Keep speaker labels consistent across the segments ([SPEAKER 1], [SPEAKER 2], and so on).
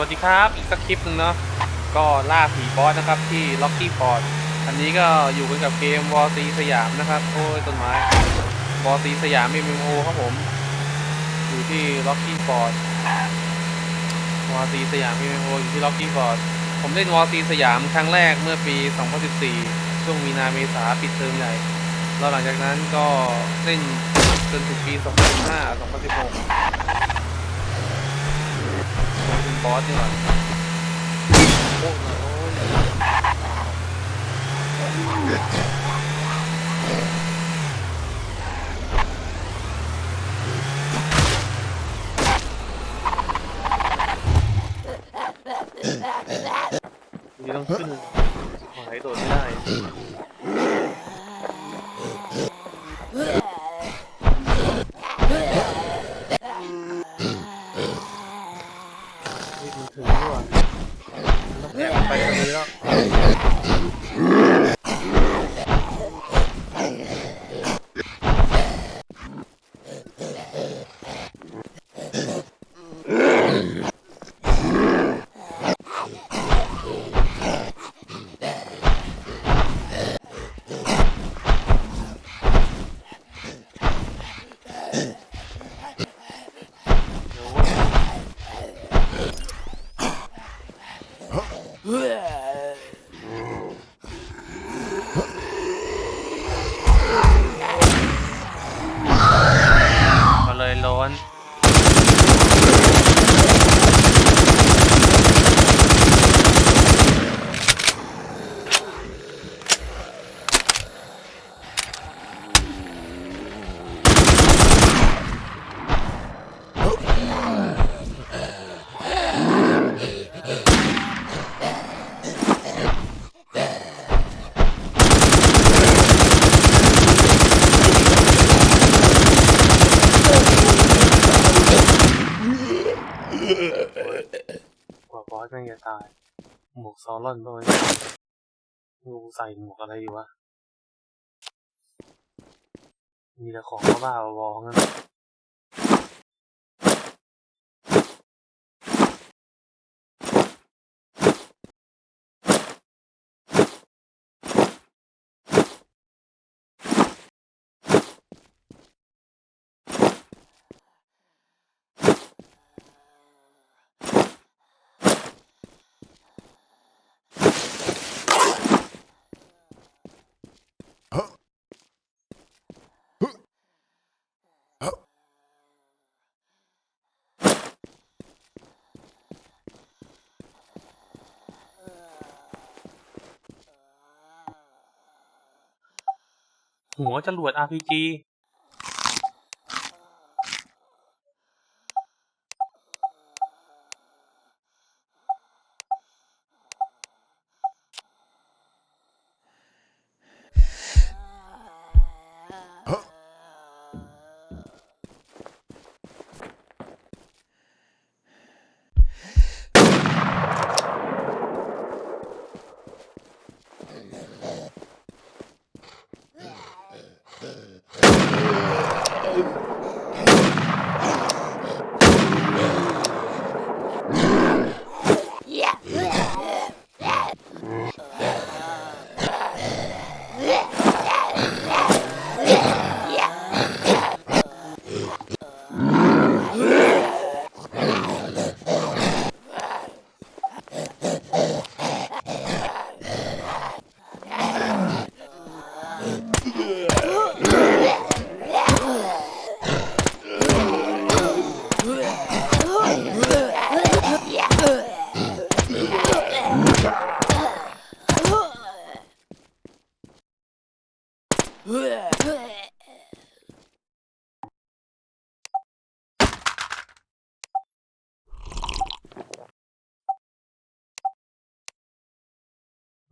[SPEAKER 1] วัสดีครับ อีกสักคลิปหนึ่งเนาะก็ล่าผีบอสนะครับที่ล็อกกี้ฟอร์ดอันนี้ก็อยู่กันกับเกมวอร์ซีสยามนะครับโอ้ยต้นไม้วอร์ซีสยามมีมโอครับผม อยู่ที่ล็อกกี้ฟอร์ดวอร์ซีสยามมีมโออยู่ที่ล็อกกี้ฟอร์ดผมเล่นวอร์ซีสยามครั้งแรกเมื่อปี 2014 ช่วงมีนาเมษาปิดเทอมใหญ่แล้วหลังจากนั้นก็เล่นจนถึงปี 2015 2016 บอสนี่หว่าโอ้โหนี่ต้องขึ้นหายโดดไม่ได้ นี่มันถึงด้วยว่ะต้องแอบไปตรงนี้แล้ว ก็ สแม่งจะตาย หมวกซอลอนด้วยงูใส่หมวกอะไรอยู่วะ มีแต่ของบ้าๆบอๆงั้น หัวจรวด RPG มั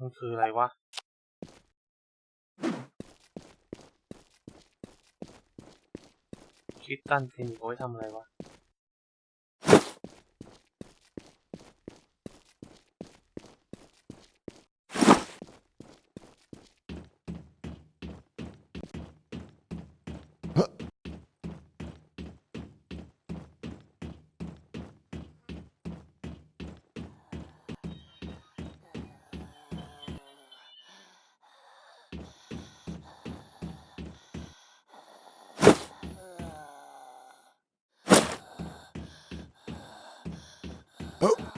[SPEAKER 1] นคืออะไรวะ คิดตั้นเทนนิคเอาไว้ทำอะไรวะ Oh.